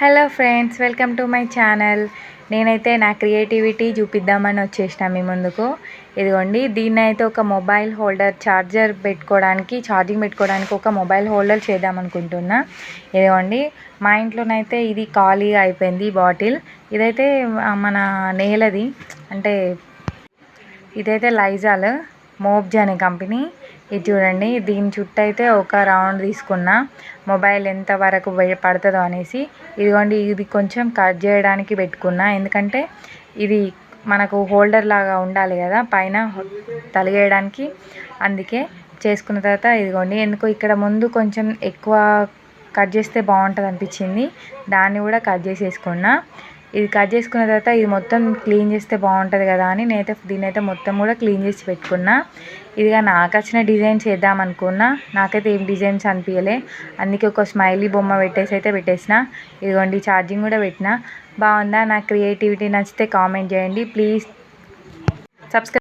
Hello friends welcome to my channel నేనైతే నా creativity చూపిద్దామని వచ్చేసిన మీ ముందుకు. ఇదిగోండి దీన్ని అయితే ఒక మొబైల్ హోల్డర్ ఛార్జర్ పెట్టుకోవడానికి ఛార్జింగ్ పెట్టుకోవడానికి ఒక మొబైల్ హోల్డర్ చేద్దాం అనుకుంటున్నా. ఇదిగోండి మా ఇంట్లోనైతే ఇది ఖాళీగా అయిపోయింది బాటిల్. ఇదైతే మన నేలది అంటే ఇదైతే లైజాల్ మోబ్జ్ అనే కంపెనీ. ఇది చూడండి దీని చుట్టూ అయితే ఒక రౌండ్ తీసుకున్న మొబైల్ ఎంత వరకు పడుతుందో అనేసి. ఇదిగోండి ఇది కొంచెం కట్ చేయడానికి పెట్టుకున్నా. ఎందుకంటే ఇది మనకు హోల్డర్ లాగా ఉండాలి కదా పైన తలిగేయడానికి. అందుకే చేసుకున్న తర్వాత ఇదిగోండి ఎందుకు ఇక్కడ ముందు కొంచెం ఎక్కువ కట్ చేస్తే బాగుంటుంది అనిపించింది దాన్ని కూడా కట్ చేసేసుకున్నా. ఇది కట్ చేసుకున్న తర్వాత ఇది మొత్తం క్లీన్ చేస్తే బాగుంటుంది కదా అని నేనైతే దీన్నైతే అయితే మొత్తం కూడా క్లీన్ చేసి పెట్టుకున్నా. ఇదిగా నాకు వచ్చిన డిజైన్ చేద్దాం అనుకున్నా. నాకైతే ఏం డిజైన్స్ అనిపించలే అందుకే ఒక స్మైలీ బొమ్మ పెట్టేసి అయితే పెట్టేసిన. ఇదిగోండి ఛార్జింగ్ కూడా పెట్టిన. బాగుందా? నా క్రియేటివిటీ నచ్చితే కామెంట్ చేయండి. Please subscribe